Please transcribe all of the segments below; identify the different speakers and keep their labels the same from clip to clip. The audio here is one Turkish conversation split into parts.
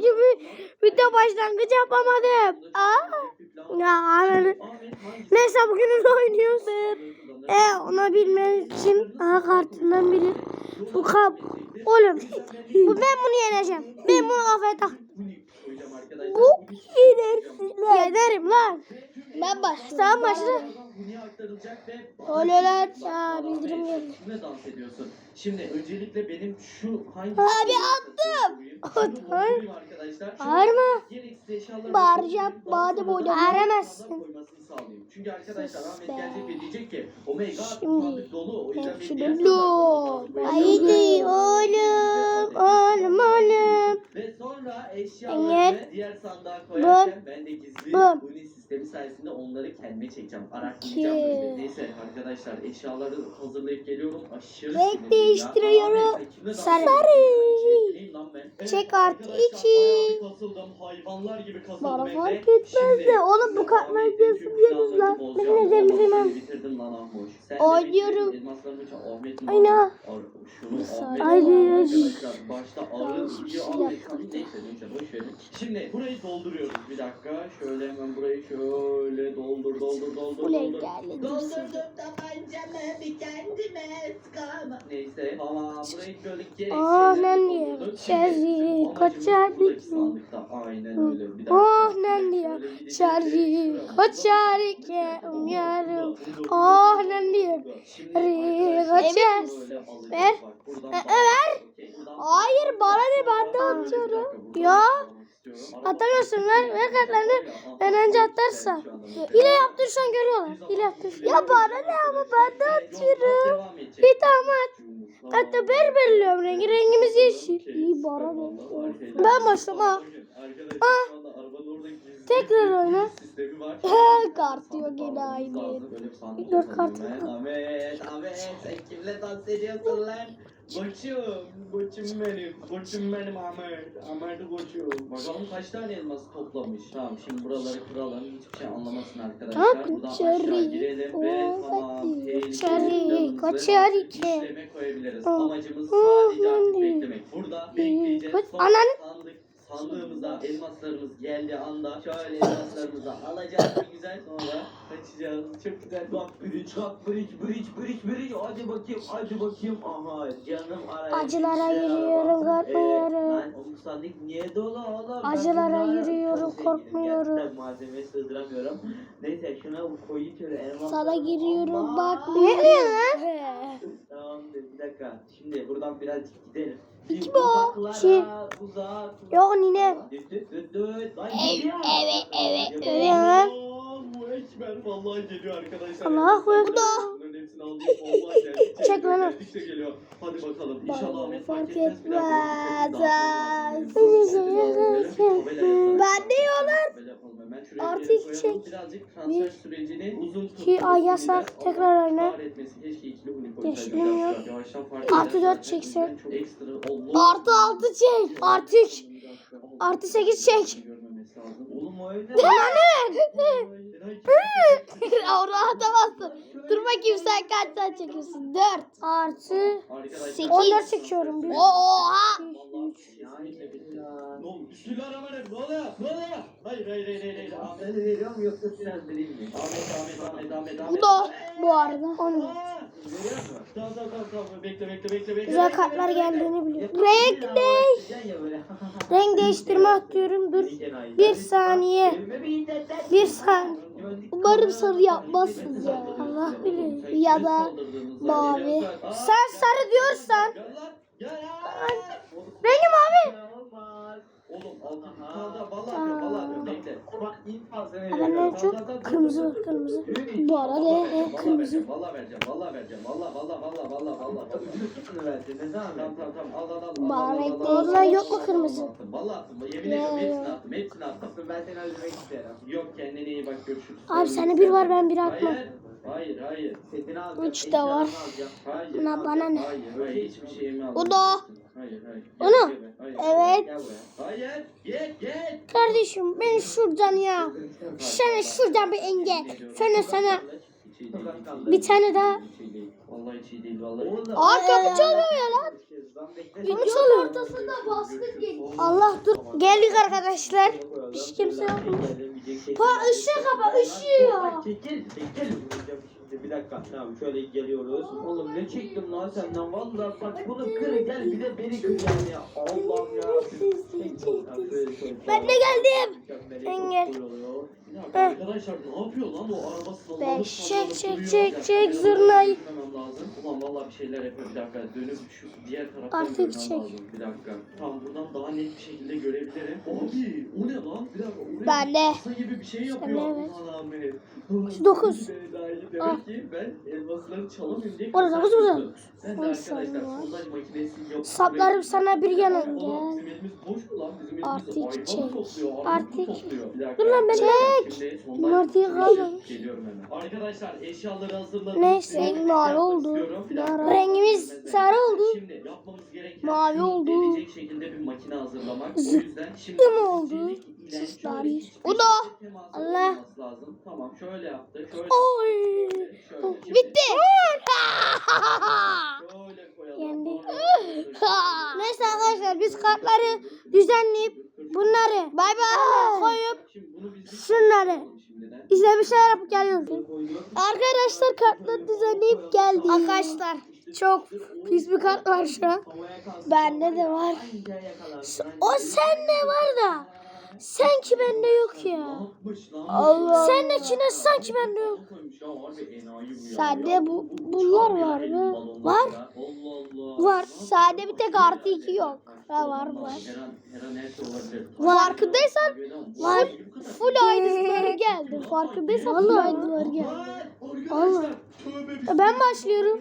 Speaker 1: gibi video başlangıcı yapamadım. Aa. Ya ananı. Neyse bugün onu oynuyoruz. E ona bilmen için aha kartından bilir. Bu kap. Oğlum bu ben bunu yeneceğim. Ben bunu kafaya tak. Bu yenersin lan. Yenerim lan. Ben başlıyorum. Sen başla. Oluyorlar. Ya bildirim geldi.
Speaker 2: Kime dans ediyorsun? Şimdi öncelikle benim şu hangi
Speaker 1: Abi attım.
Speaker 2: Attım. Arkadaşlar.
Speaker 1: Bağırma.
Speaker 2: Eşyaları
Speaker 1: Bağıracağım, oynamayı.
Speaker 2: dans
Speaker 1: Bağıramazsın.
Speaker 2: Çünkü arkadaşlar Ahmet gelecek ve diyecek ki Omega
Speaker 1: Şimdi,
Speaker 2: dolu. O yüzden
Speaker 1: dolu.
Speaker 2: diğer
Speaker 1: Haydi oğlum, oğlum, oğlum.
Speaker 2: Ve sonra
Speaker 1: Evet.
Speaker 2: eşyalarını diğer sandığa koyarken ben de gizli
Speaker 1: Bum.
Speaker 2: Sistemi sayesinde onları kendime çekeceğim.
Speaker 1: İki.
Speaker 2: Araklayacağım böyle. Neyse arkadaşlar eşyaları hazırlayıp geliyorum. Aşırı
Speaker 1: Renk
Speaker 2: sinirliyim ya.
Speaker 1: değiştiriyorum.
Speaker 2: Aa, kimle
Speaker 1: Sarı.
Speaker 2: ediyorsun? Neyim lan ben? Evet,
Speaker 1: Çek artı
Speaker 2: arkadaşlar,
Speaker 1: iki.
Speaker 2: bayağı bir kasıldım. Hayvanlar gibi kasıldım
Speaker 1: Bana fark etmez de. Oğlum bu
Speaker 2: Ahmet'in tüm
Speaker 1: yeriz lan. Ben ne
Speaker 2: seni bitirdim lan Ahmoş. Sen de
Speaker 1: Oynuyorum.
Speaker 2: bekle, elmaslarını çal. Ahmet'in
Speaker 1: Aynen.
Speaker 2: Ar- Şunu? Ahmet'in
Speaker 1: Ay, ay.
Speaker 2: arkadaşlar başta
Speaker 1: Hiçbir
Speaker 2: yiyor
Speaker 1: şey
Speaker 2: Ahmet.
Speaker 1: yapmadım.
Speaker 2: Neyse neyse boş verin. Şimdi burayı dolduruyoruz bir dakika. Şöyle hemen burayı şöyle doldur doldur doldur
Speaker 1: Buraya
Speaker 2: doldur.
Speaker 1: geldi.
Speaker 2: Doldurdum tabancamı bir kendime sıkama. Neyse tamam burayı böyle gereksiz
Speaker 1: diyor.
Speaker 2: doldurduk.
Speaker 1: Şerri, kaçar
Speaker 2: sandıkta. Aynen öyle. Bir.
Speaker 1: Oh lan diyor.
Speaker 2: Şöyle gideceğiz.
Speaker 1: Çarı,
Speaker 2: Şuraya.
Speaker 1: koçar ki umyarım. Oh.
Speaker 2: Şimdi
Speaker 1: Ri, koçar. Ver. E, ver. Hayır, bana ne, ben de atıyorum. Ya. Atamıyorsun, ver, ver kartlarını.
Speaker 2: Aha,
Speaker 1: Ben önce
Speaker 2: şu
Speaker 1: atarsan.
Speaker 2: anda mesela.
Speaker 1: Hile yaptırsan görüyorlar. Hile yaptır. Ya bana ne ama ben de atıyorum.
Speaker 2: Devam edecek.
Speaker 1: Bir tane at. Hatta ben belirliyorum rengi. Rengimiz yeşil. İyi bana ne. Ben başladım ha.
Speaker 2: Arkadaşlar şu anda arabanın orada gizli
Speaker 1: Tekrar oyna.
Speaker 2: sistemi var.
Speaker 1: He, kart yok yine aynı.
Speaker 2: Böyle sandık yapalım
Speaker 1: kart
Speaker 2: ben.
Speaker 1: yok.
Speaker 2: Ahmet, Ahmet sen kimle dans ediyorsun lan? Koçum, koçum benim, koçum benim Ahmet, Ahmet koçum. Bakalım kaç tane elması toplamış. Tamam şimdi buraları kıralım, hiçbir şey anlamasın arkadaşlar.
Speaker 1: Kalk,
Speaker 2: Buradan aşağı
Speaker 1: çarı,
Speaker 2: girelim ve
Speaker 1: o,
Speaker 2: tamam,
Speaker 1: hadi.
Speaker 2: tehlikeli
Speaker 1: Çarı,
Speaker 2: planımızı
Speaker 1: koçar iki.
Speaker 2: işleme koyabiliriz. Amacımız sadece artık beklemek. Burada bekleyeceğiz.
Speaker 1: koç-
Speaker 2: Sonra
Speaker 1: Anan-
Speaker 2: sandık Sandığımıza elmaslarımız geldiği anda şöyle elmaslarımızı alacağız bir güzel sonra kaçacağız. Çok güzel bak bridge bak bridge bridge bridge bridge hadi bakayım hadi bakayım aha canım araya
Speaker 1: Acılara yürüyorum, korkmuyorum.
Speaker 2: Lan oğlum sandık niye dolu oğlum? Ben
Speaker 1: Acılara yürüyorum, korkmuyorum.
Speaker 2: Malzemeye sığdıramıyorum. Neyse şuna koyayım şöyle elmas.
Speaker 1: Sana giriyorum bak. Ne diyorsun lan?
Speaker 2: Tamamdır bir dakika. Şimdi buradan birazcık gidelim.
Speaker 1: O?
Speaker 2: uzaklara,
Speaker 1: Kim?
Speaker 2: uzak.
Speaker 1: Yok nine.
Speaker 2: Geliyor.
Speaker 1: evet.
Speaker 2: Allahu Ekber. Vallahi geliyor arkadaşlar. Vallahi geldikçe
Speaker 1: Çek
Speaker 2: geliyor. Hadi bakalım.
Speaker 1: Bana
Speaker 2: İnşallah Ahmet fark etmez.
Speaker 1: Ben de yiyorlar. Artı iki çek.
Speaker 2: Uzun
Speaker 1: İki, ay yasak. Tekrar oyna.
Speaker 2: Geçmiyor.
Speaker 1: Artı dört
Speaker 2: oldu.
Speaker 1: Artı altı çek. Artı. Artı sekiz çek.
Speaker 2: Evde.
Speaker 1: Orada atamazsın. Dur bakayım sen kaç tane çekiyorsun? Dört. Artı.
Speaker 2: Sekiz.
Speaker 1: On dört çekiyorum. Bir.
Speaker 3: Oha.
Speaker 2: Bismillahirrahmanirrahim. Ne oluyor? Ne oluyor? Hayır hayır hayır hayır. hayır. Ahmet
Speaker 4: veriyorum yoksa sen vereyim mi?
Speaker 2: Ahmet Ahmet Ahmet Ahmet Ahmet.
Speaker 1: Bu da bu arada. On dört.
Speaker 2: Aa! Tamam tamam tamam tamam. Bekle bekle bekle bekle.
Speaker 1: Güzel kartlar geldiğini biliyorum. Renk değiş. Renk değiştirme atıyorum. Dur. Bir saniye. Bir saniye. Umarım sarı yapmazsın ya. Allah bilir. Ya da mavi. Sen sarı diyorsan. Rengi mavi.
Speaker 2: Oğlum kaldı. Vallahi vallahi bekle.
Speaker 4: Bak infaz
Speaker 1: çok kırmızı kırmızı. Bu arada e, kırmızı.
Speaker 2: Vallahi vereceğim. Vallahi vereceğim. Vallahi vallahi vallahi vallahi vallahi.
Speaker 4: Ne zaman
Speaker 2: Tamam tamam tamam al al al. Al,
Speaker 1: yok mu kırmızı?
Speaker 2: Vallahi attım. Yemin ediyorum
Speaker 1: ya.
Speaker 2: hepsini attım. Hepsini attım.
Speaker 4: Ben seni öldürmek isterim.
Speaker 2: Yok kendine iyi bak görüşürüz.
Speaker 1: Abi sende bir var ben bir atmam.
Speaker 2: Hayır. Hayır hayır.
Speaker 4: Setini alacağım.
Speaker 1: Üç de var.
Speaker 4: alacağım.
Speaker 2: Hayır.
Speaker 1: Buna bana ne?
Speaker 2: Hayır, hayır hiçbir şeyimi almadım.
Speaker 1: O da.
Speaker 2: Hayır, hayır.
Speaker 1: Onu.
Speaker 2: Hayır,
Speaker 1: Evet.
Speaker 2: Hayır. Git, git.
Speaker 1: Kardeşim ben şuradan ya. Sana şuradan bir engel. Sonra sana bir tane daha.
Speaker 2: Vallahi hiç iyi değil. Vallahi.
Speaker 1: Aa kapı çalıyor ya lan. Videonun
Speaker 3: ortasında bastık geliyor.
Speaker 1: Allah dur. Geldik arkadaşlar. Hiç kimse yok mu? Pa ışığı kapa ya.
Speaker 4: Çekil, çekil. Şimdi bir dakika. Tamam şöyle geliyoruz. Oğlum ne çektim lan senden? Vallahi bak bunu kır gel bir de beni kır yani ya. Allah'ım ya.
Speaker 1: Ben de geldim. Ben.
Speaker 2: Ya arkadaşlar ne yapıyor lan o araba sallanıp
Speaker 1: Beş,
Speaker 2: sallanıp
Speaker 1: çek, çek, çek, çek zurnayı.
Speaker 2: lazım. Ulan vallahi bir şeyler yapıyor bir dakika. Dönüp şu diğer taraftan
Speaker 1: Artık
Speaker 2: görmem
Speaker 1: çek.
Speaker 2: lazım. Bir dakika. Tamam buradan daha net bir şekilde görebilirim. Abi o ne lan? Bir dakika. oraya
Speaker 1: Ben de.
Speaker 2: Kasa gibi bir şey yapıyor.
Speaker 1: evet.
Speaker 2: Ulan Ahmet.
Speaker 1: Dokuz.
Speaker 2: Demek
Speaker 1: Ah.
Speaker 2: ki ben elmasları çalamıyorum diye
Speaker 1: Orada dokuz,
Speaker 2: yapıyorsun. Sen de
Speaker 1: On
Speaker 2: arkadaşlar
Speaker 1: saniye var.
Speaker 2: sondaj makinesi yapıp
Speaker 1: Saplarım sana bir
Speaker 2: Oğlum,
Speaker 1: gel.
Speaker 2: Bizim elimiz boş mu lan? Bizim elimiz
Speaker 1: Artık çek.
Speaker 2: topluyor? armut mu
Speaker 1: Artık.
Speaker 2: topluyor? Bir dakika.
Speaker 1: Dur lan ben
Speaker 2: Şimdi
Speaker 1: çek. Martı'yı
Speaker 2: makinesi
Speaker 1: kalmamış.
Speaker 2: Arkadaşlar eşyaları hazırladım.
Speaker 1: Neyse,
Speaker 2: Size
Speaker 1: mavi oldu. Rengimiz sarı oldu.
Speaker 2: Şimdi yapmamız gereken
Speaker 1: Mavi oldu.
Speaker 2: şekilde bir makine hazırlamak. O
Speaker 1: Zıp
Speaker 2: yüzden şimdi
Speaker 1: mı oldu? Sıslar Bu da. Allah.
Speaker 2: lazım. Tamam şöyle yaptık. Şöyle.
Speaker 1: Oy.
Speaker 2: şöyle, şöyle.
Speaker 1: Bitti.
Speaker 2: Sonra-
Speaker 1: Neyse arkadaşlar biz kartları düzenleyip bunları bay bay koyup şunları işte bir şeyler yapıp geliyoruz. Arkadaşlar kartları düzenleyip geldik. Arkadaşlar çok pis bir kart var şu an. Bende de var. O sende var da. Sanki bende yok ya.
Speaker 2: yapmış lan?
Speaker 1: Allah. Sendekine sanki bende yok. Sade bu-
Speaker 2: bu
Speaker 1: bunlar var mı? Var.
Speaker 2: Allah Allah.
Speaker 1: Var. Sade bir tek artı iki yok. Ha, var,
Speaker 2: Allah,
Speaker 1: var. Farkındaysan var. Full aynıları geldi. Farkındaysan full aynıları geldi.
Speaker 2: Allah.
Speaker 1: Allah. Ben başlıyorum.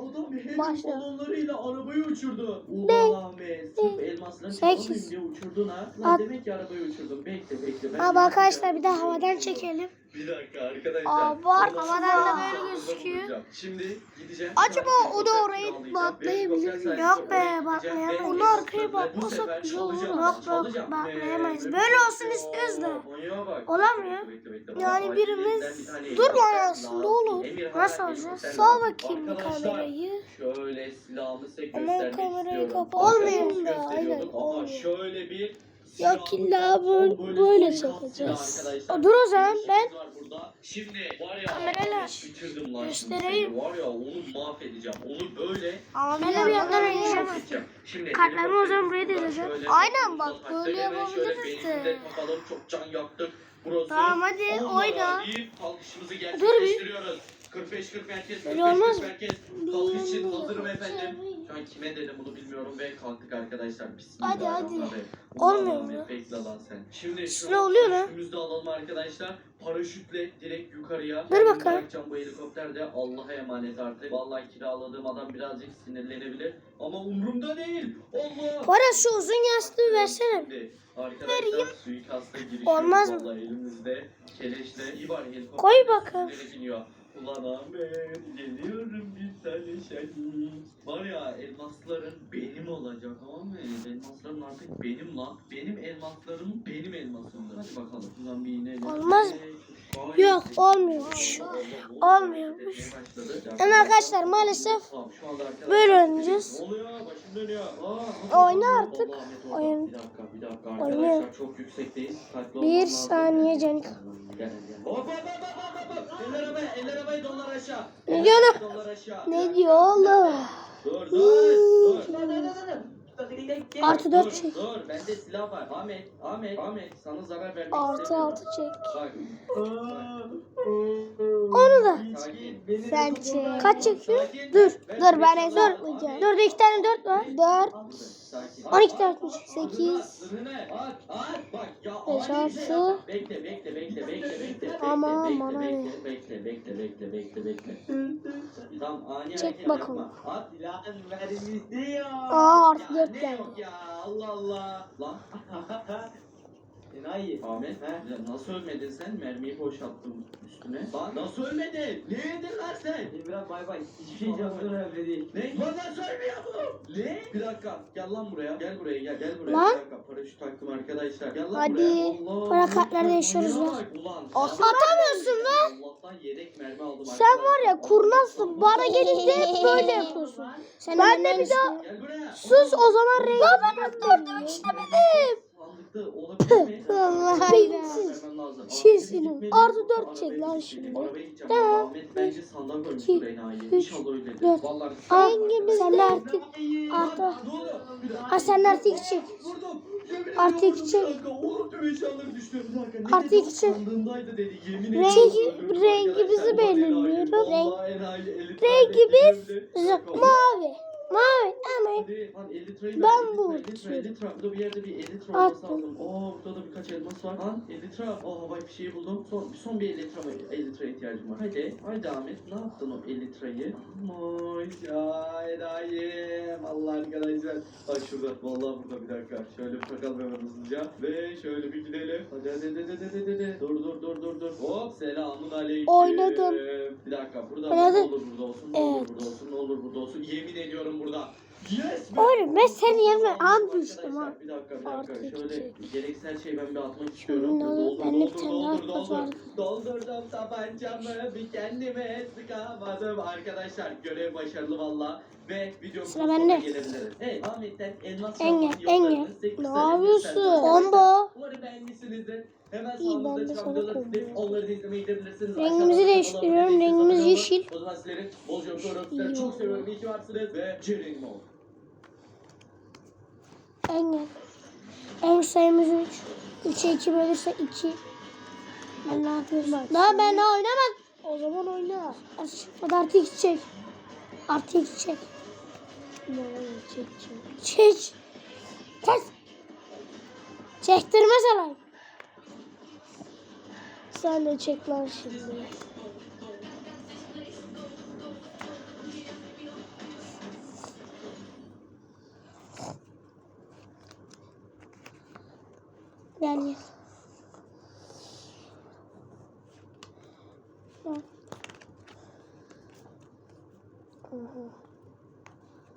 Speaker 2: Adam helium
Speaker 1: Başla.
Speaker 2: balonlarıyla arabayı uçurdu. Ulan be. Sırf elmasla
Speaker 1: Sekiz.
Speaker 2: diye uçurdun ha. Lan
Speaker 1: At.
Speaker 2: demek ki arabayı uçurdun. Bekle bekle. Ben
Speaker 1: Abi arkadaşlar bir daha havadan çekelim.
Speaker 2: Bir dakika arkadaşlar.
Speaker 1: Abart,
Speaker 2: Ondan
Speaker 1: havadan da böyle gözüküyor.
Speaker 2: Şimdi gideceğim.
Speaker 1: Acaba o da orayı
Speaker 2: helikopter
Speaker 1: mi? Yok be, batlayamayız.
Speaker 2: ve
Speaker 1: Onu arkaya
Speaker 2: sefer
Speaker 1: güzel olur. Yok, yok.
Speaker 2: Ee,
Speaker 1: Böyle olsun istiyoruz da. Olamıyor. Yani birimiz- Dur lan aslında olur. Nasıl
Speaker 2: helikopter
Speaker 1: Sağ bakayım bir kamerayı.
Speaker 2: Şöyle silahımı size
Speaker 1: Ama
Speaker 2: göstermek
Speaker 1: kamerayı
Speaker 2: istiyorum.
Speaker 1: kapa- Olmuyor
Speaker 2: Arkadaşlar,
Speaker 1: da, aynen,
Speaker 2: ama
Speaker 1: olmuyor.
Speaker 2: şöyle bir
Speaker 1: Yok illa böyle-
Speaker 2: O
Speaker 1: böyle
Speaker 2: suikast
Speaker 1: çekeceğiz.
Speaker 2: arkadaşlar.
Speaker 1: Dur o zaman
Speaker 2: Bir
Speaker 1: ben.
Speaker 2: Şimdi var ya
Speaker 1: Kamerayla göstereyim.
Speaker 2: Var ya onu mahvedeceğim. Onu böyle
Speaker 1: Ama ben bir yandan.
Speaker 2: Şimdi
Speaker 1: Kartlarımı o zaman buraya dizeceğim. Aynen bak, böyle yapabiliriz de.
Speaker 2: Çok can yaktık. Burası
Speaker 1: Tamam, hadi oyna.
Speaker 2: kalkışımızı
Speaker 1: bir.
Speaker 2: Gerçekleştiriyoruz. 45-40 merkez,
Speaker 1: Öyle olmaz
Speaker 2: 45-40
Speaker 1: mı?
Speaker 2: merkez. Kalkış için hazırım efendim. Şu an kime dedim bunu bilmiyorum ve kalktık arkadaşlar.
Speaker 1: Hadi, hadi.
Speaker 2: Bismillahirrahmanirrahim.
Speaker 1: Olmuyor mu?
Speaker 2: Bekle lan sen. Şimdi şu
Speaker 1: Ne oluyor lan?
Speaker 2: paraşütümüzü de alalım arkadaşlar. Paraşütle direkt yukarıya.
Speaker 1: Dur bakalım.
Speaker 2: bırakacağım bu helikopter de Allah'a emanet artık. Vallahi kiraladığım adam birazcık sinirlenebilir. Ama umurumda değil. Allah.
Speaker 1: Para şu uzun yastığı versene.
Speaker 2: Şimdi arkadaşlar suikasta girişiyoruz.
Speaker 1: Olmaz mı?
Speaker 2: Vallahi elimizde keleşle. İyi var helikopter.
Speaker 1: Koy bakalım.
Speaker 2: biniyor. Ulan Ahmet geliyorum bir tane şahit. Var ya elmasların benim olacak Ahmet. Elmasların artık benim lan. Benim elmaslarım benim elmasımdır. Hadi bakalım. Buradan bir inelim.
Speaker 1: Olmaz mı?
Speaker 2: Vay,
Speaker 1: Yok, olmuyormuş. Olmuyormuş. Yani arkadaşlar maalesef
Speaker 2: Tamam,
Speaker 1: böyle oynayacağız. Oyna artık. Oyun.
Speaker 2: Bir dakika, bir dakika arkadaşlar çok yüksekteyiz.
Speaker 1: Bir saniye canım.
Speaker 2: Gel gel. Eller eller aşağı.
Speaker 1: Ne?
Speaker 2: Dollar aşağı.
Speaker 1: Ne diyor oğlum?
Speaker 2: Dur dur dur.
Speaker 4: Dur dur dur.
Speaker 1: Artı dört çek.
Speaker 2: Dur, bende silah var. Ahmet, Ahmet, Ahmet. Sana zarar vermek
Speaker 1: Artı
Speaker 2: istemiyorum.
Speaker 1: altı çek.
Speaker 2: Bak.
Speaker 1: Onu da. Sen çek. Kaç çekiyor?
Speaker 2: Sakin.
Speaker 1: Dur. Dur ben
Speaker 2: beş
Speaker 1: hesaplayacağım. Dur iki tane dört var. Dört.
Speaker 2: Sakin.
Speaker 1: 12
Speaker 2: At,
Speaker 1: tartmış.
Speaker 2: at,
Speaker 1: 8.
Speaker 2: sınırını, At, at. Bak ya.
Speaker 1: Beş,
Speaker 2: ani bir şey
Speaker 1: altı.
Speaker 2: yapma. Bekle, bekle, bekle, bekle, bekle.
Speaker 1: Aman,
Speaker 2: bekle,
Speaker 1: bana ne?
Speaker 2: bekle, bekle, bekle, bekle, bekle, bekle. Tamam, ani
Speaker 1: Çek bakalım.
Speaker 2: At.
Speaker 4: Lan ya.
Speaker 1: Aa artı
Speaker 2: Ya
Speaker 1: dört
Speaker 2: ne
Speaker 1: geldi.
Speaker 2: yok ya Allah Allah. Lan
Speaker 4: Enayi.
Speaker 2: Ahmet
Speaker 4: He?
Speaker 2: nasıl ölmedin sen? Mermiyi boşalttım üstüne. Lan nasıl ölmedin? Ne yedin sen?
Speaker 4: İmran bay bay. Hiçbir şey canlı önemli değil.
Speaker 2: Ne? Lan nasıl ölmüyor bu? Ne? Bir dakika. Gel lan buraya. Gel buraya gel. Gel buraya.
Speaker 1: Lan.
Speaker 2: Bir dakika. Paraşüt taktım arkadaşlar. Gel lan
Speaker 1: Hadi.
Speaker 2: buraya. Allah.
Speaker 1: Para kartlarda yaşıyoruz lan.
Speaker 2: Ulan.
Speaker 1: Atamıyorsun lan.
Speaker 2: Allah'tan yedek mermi aldım.
Speaker 1: Sen var ya kurnazsın. Bana gelince hep böyle yapıyorsun. Sen ben de bir daha.
Speaker 2: Gel buraya.
Speaker 1: Sus o zaman renk. Ya ben öldürdüm işlemedim.
Speaker 2: Sandıkta olabilir mi?
Speaker 1: Vallahi. Artı dört
Speaker 2: Arabaya
Speaker 1: çek lan şimdi. Tamam.
Speaker 2: Bence
Speaker 1: üç,
Speaker 2: İnşallah öyledir.
Speaker 1: dört. Hangimiz sen artık artı. Ha sen de artı iki çek. Artı iki çek. Artı iki çek. Rengi- rengimizi
Speaker 2: enayi, elit
Speaker 1: Rengimiz mavi. Mavi ama
Speaker 2: Hadi, lan 50 lirayı
Speaker 1: Ben bu
Speaker 2: 50 lira, 50 lira, 50 lira. Burada bir yerde bir 50 lira
Speaker 1: Attım.
Speaker 2: olması lazım. Oo burada da birkaç elmas var. Lan 50 lira. Oo havai bir şey buldum. Son, son bir 50 lira, 50 liraya ihtiyacım var. Hadi, hadi Ahmet. Ne yaptın o 50 lirayı? Moş ya Edayim. Allah arkadaşlar. Bak şurada. Vallahi burada bir dakika. Şöyle bir takalım hemen hızlıca. Ve şöyle bir gidelim. Hadi hadi hadi hadi hadi. hadi. Dur dur dur dur dur. Hop selamun aleyküm.
Speaker 1: Oynadım.
Speaker 2: Bir dakika. Burada ne olur burada olsun. Ne olur burada olsun. Ne olur burada olsun. Yemin ediyorum burada. Yes be!
Speaker 1: Oğlum ben
Speaker 2: Arkadaşlar,
Speaker 1: an düştüm ha.
Speaker 2: Bir dakika bir dakika.
Speaker 1: Artı
Speaker 2: Şöyle
Speaker 1: iki.
Speaker 2: gereksel şey ben bir atmak istiyorum. Doldur doldur doldur doldur. Doldurdum tabancamı bir kendime sıkamadım. Arkadaşlar görev başarılı valla. Ve videomuzun
Speaker 1: Sıra
Speaker 2: sonuna
Speaker 1: bende.
Speaker 2: gelebiliriz. Evet Ahmet'ten elmas
Speaker 1: Enge, Enge.
Speaker 2: yollarını
Speaker 1: Ne yapıyorsun?
Speaker 2: göstereceğim.
Speaker 1: Combo.
Speaker 2: Umarım beğenmişsinizdir. Hemen
Speaker 1: İyi, ben
Speaker 2: sağımızda
Speaker 1: de
Speaker 2: çıkan
Speaker 1: sana
Speaker 2: videoları
Speaker 1: koyayım.
Speaker 2: tıklayıp onları da.
Speaker 1: Rengimizi değiştiriyorum. Rengimiz
Speaker 2: abone
Speaker 1: yeşil.
Speaker 2: O zaman sizleri bolca öpüyorum. Sizleri
Speaker 1: İyi
Speaker 2: çok seviyorum. İyi ki varsınız ve Ceren'im olun.
Speaker 1: En sayımız 3. 3'e 2 bölürse 2. Ben ne yapıyorum? Daha ben daha oynamadım. O zaman oyna. Hadi artı 2 çek. Artı 2 çek. Çek çek. Çek. Çek. Çektirme sana. Sen de çek lan şimdi. Gel gel. Bak.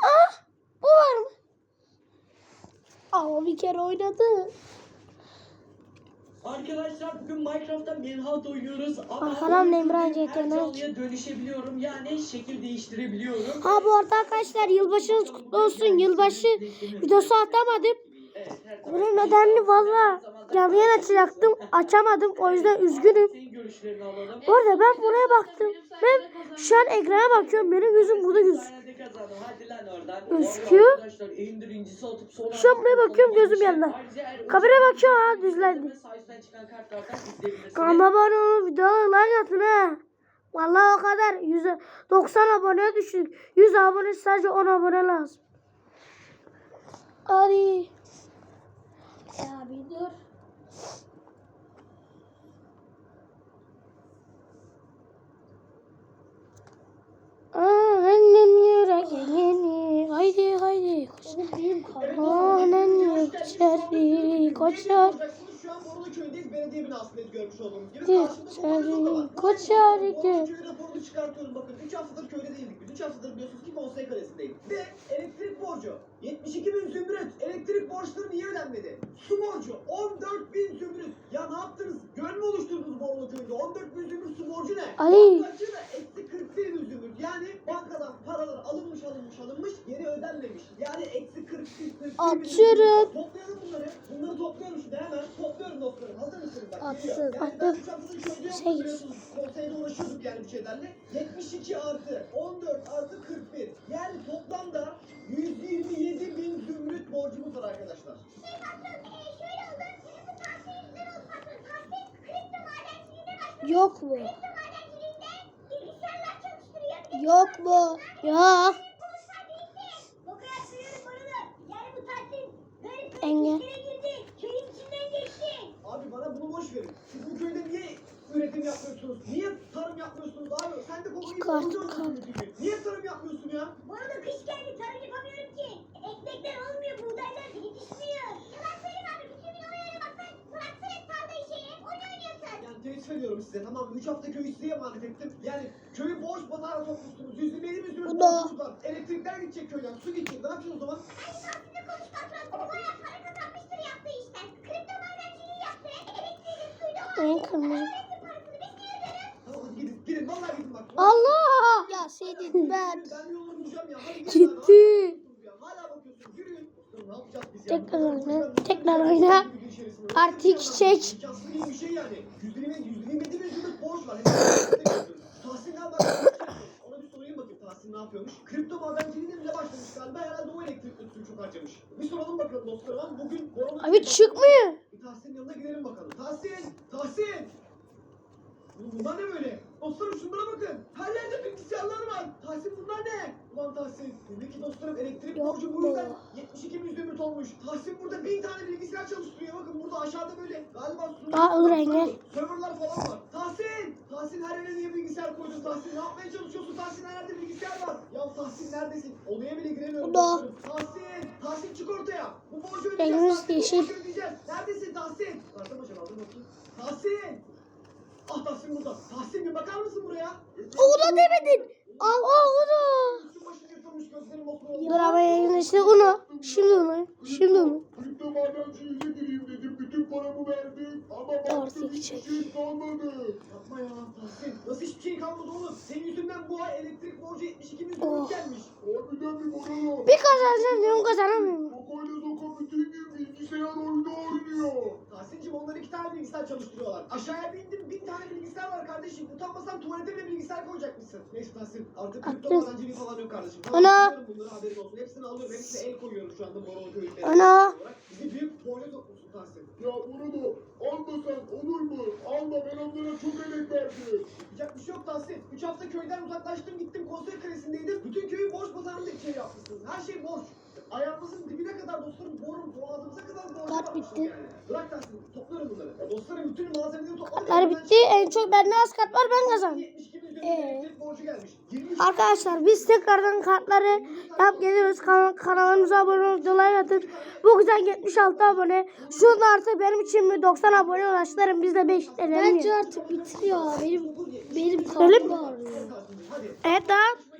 Speaker 1: Ah! Bu var mı? Kere oynadı.
Speaker 2: Arkadaşlar bugün Minecraft'ta Manhunt oynuyoruz ama
Speaker 1: CTRL
Speaker 2: her canlıya dönüşebiliyorum yani şekil değiştirebiliyorum.
Speaker 1: Ha bu arada arkadaşlar yılbaşınız kutlu olsun. Yılbaşı videosu atamadım.
Speaker 2: Evet,
Speaker 1: Bunun nedenini valla canlı açacaktım. Açamadım. O yüzden üzgünüm. Bu arada ben buraya baktım. Ben şu an ekrana bakıyorum. Benim gözüm burada gözüküyor. Gözüküyor. Şu an buraya bakıyorum, gözüm
Speaker 2: eğer
Speaker 1: Kameraya bakıyorum ha düzlendi. Kanalıma abone olun. Videoya like atın ha. Vallahi o kadar. 190 abone düştük. 100 abone sadece 10 abone lazım. Hadi. Ya bir dur. Yüreğini haydi haydi Annen yüreğini koçar
Speaker 5: Şu an Borulu köyündeyiz. Belediye binasındayız görmüş olduğunuz gibi. Borulu
Speaker 1: git.
Speaker 5: köyü raporunu çıkartıyorum bakın. 3 haftadır köyde değildik biz. 3 haftadır biliyorsunuz ki konsey kalesindeyim. Ve elektrik borcu. 72 bin zümrüt. Elektrik borçları niye ödenmedi? Su borcu. 14 bin zümrüt. Ya ne yaptınız? Göl mü oluşturdunuz Borulu köyünde? 14 bin zümrüt su borcu ne?
Speaker 1: Ay.
Speaker 5: Bankacı da eksi 41 bin zümrüt. Yani bankadan paralar alınmış alınmış alınmış geri ödenmemiş. Yani eksi 41 41 bin
Speaker 1: Atıyorum.
Speaker 5: Toplayalım bunları. Bunları topluyorum şimdi hemen. Topluyorum dostlarım. Hazır mısınız? Bak,
Speaker 1: Atsın.
Speaker 5: Yani
Speaker 1: attım. Şey-.
Speaker 5: Konseyde uğraşıyorduk yani bir şeylerle. 72 artı 14 artı 41. Yani toplamda 127 bin zümrüt borcumuz var arkadaşlar.
Speaker 1: Yok mu? Yok mu? Yok. Engel.
Speaker 5: Abi bana bunu boş verin. Siz bu köyde niye üretim yapmıyorsunuz? Niye tarım yapmıyorsunuz abi? Sen de savunuyorsun çünkü. Niye tarım yapmıyorsun ya?
Speaker 3: Bu arada kış geldi tarım yapamıyorum ki. Ekmekler olmuyor,
Speaker 5: Ediyorum size tamam mı? 3 hafta köyü size emanet ettim. Yani köyü boş batara sokmuşsunuz. Yüzde benim yüzümüz
Speaker 1: Bu da-
Speaker 5: var. Elektrikler gidecek köyden, su gidecek. Ne yapacağız o zaman?
Speaker 3: Ay şansını konuş patron. Bu bayağı para kazanmıştır yaptığı işten. Kripto madenciliği yaptı. Elektriğini suyunu
Speaker 1: En kırmızı.
Speaker 3: Öğretim parasını biz niye öderiz?
Speaker 5: Tamam hadi gidin, gidin. Vallahi gidin bak.
Speaker 1: Allah! Ya senin ben.
Speaker 5: Ben bir yolunu bulacağım ya. Hadi gidin
Speaker 1: Gitti.
Speaker 5: abi. Hala bakıyorsunuz ya. Hala bakıyorsunuz
Speaker 1: Tekrar oyna. Tekrar oyna. Artık çek.
Speaker 5: Gibi bir şey yani. Yüzde yirmi yedi bin zümrüt borç var. Tahsin ne yapar? Ona bir sorayım bakayım Tahsin ne yapıyormuş? Kripto madenciliğine bile başlamış galiba. Herhalde o elektrik kutusunu çok harcamış. Bir soralım bakalım dostlarım ama bugün korona...
Speaker 1: Abi çıkmıyor.
Speaker 5: Bir Tahsin'in yanına gidelim bakalım. Tahsin! Tahsin! Bunlar ne böyle? Dostlarım şunlara bakın. Her yerde bilgisayarlar var. Tahsin bunlar ne? Ulan Tahsin. Demek ki dostlarım elektrik borcu bu yüzden 72 bin zümrüt olmuş. Tahsin burada bin tane bilgisayar çalıştırıyor. Bakın burada aşağıda böyle galiba sunucu-
Speaker 1: Aa, Engel.
Speaker 5: Serverlar falan var. Tahsin! Tahsin her yere niye bilgisayar koydun Tahsin? Ne yapmaya çalışıyorsun? Tahsin her yerde bilgisayar var. Ya Tahsin neredesin? Odaya bile giremiyorum.
Speaker 1: Burada.
Speaker 5: Tahsin! Tahsin çık ortaya. Bu borcu ödeyeceğiz. Tahsin,
Speaker 1: yeşil.
Speaker 5: borcu ödeyeceğiz. Neredesin Tahsin? Varsa başa aldım bakayım. Tahsin! Ah Tahsin burada. Tahsin bir bakar mısın buraya?
Speaker 1: Uğur'a demedin. Aa Uğur'a.
Speaker 5: Üstün başın yırtılmış gözlerim okulu.
Speaker 1: Bravo yayın işte onu. Şimdi onu. Şimdi onu.
Speaker 6: Kripto madenciliğe gireyim dedim. Bütün paramı verdim. Ama baktım
Speaker 1: Artık
Speaker 6: hiçbir şey kalmadı.
Speaker 5: Yapma Tahsin. Kalmadı oğlum? Senin yüzünden bu ay elektrik borcu 72 bin
Speaker 1: Oh.
Speaker 5: gelmiş.
Speaker 6: Harbiden mi bana?
Speaker 1: Bir kazanacağım diyorum kazanamıyorum.
Speaker 6: Kokoyla Zoko bütün gün bilgisayar oyunu oynuyor.
Speaker 5: Tahsin'cim onlar iki tane bilgisayar çalıştırıyorlar. Aşağıya bindim bin tane bilgisayar var kardeşim. Utanmasan tuvalete bile bilgisayar koyacakmışsın. Neyse Tahsin artık kripto madenciliği falan yok kardeşim.
Speaker 1: Ana.
Speaker 5: alıyorum Bunları haberin olsun. Hepsini alıyorum. Hepsine el koyuyorum şu anda Borolu köyünde.
Speaker 1: Ana.
Speaker 5: Bizi büyük borca sokmuşsun Tahsin.
Speaker 6: Ya bunu da almasan olur mu? Alma ben onlara çok emek verdim.
Speaker 5: Yapacak bir şey yok Tahsin. 3 hafta köyden uzaklaştım gittim konser kalesindeydim. Bütün köyü borç batağında şey yapmışsınız. Her şey borç. Ayağımızın dibine kadar dostlarım borun boğazımıza kadar borç
Speaker 1: Kart bitti.
Speaker 5: yani. Bırak Tahsin toplarım bunları. Ya dostlarım bütün malzemeleri topladım.
Speaker 1: Kartlar bitti. En çok bende az kart var ben kazandım.
Speaker 5: 72 bin
Speaker 1: Ee?
Speaker 5: elektrik borcu gelmiş. 23
Speaker 1: Arkadaşlar biz tekrardan kartları yap geliyoruz. Kan kanalımıza abone olup like atın. Bu güzel 76 abone. Şurada artık benim için mi 90 abone ulaştırın. Biz de 5
Speaker 7: Bence artık bitiriyor. Benim benim
Speaker 1: Öyle mi?
Speaker 7: kartım.
Speaker 5: Hadi.
Speaker 1: Evet daha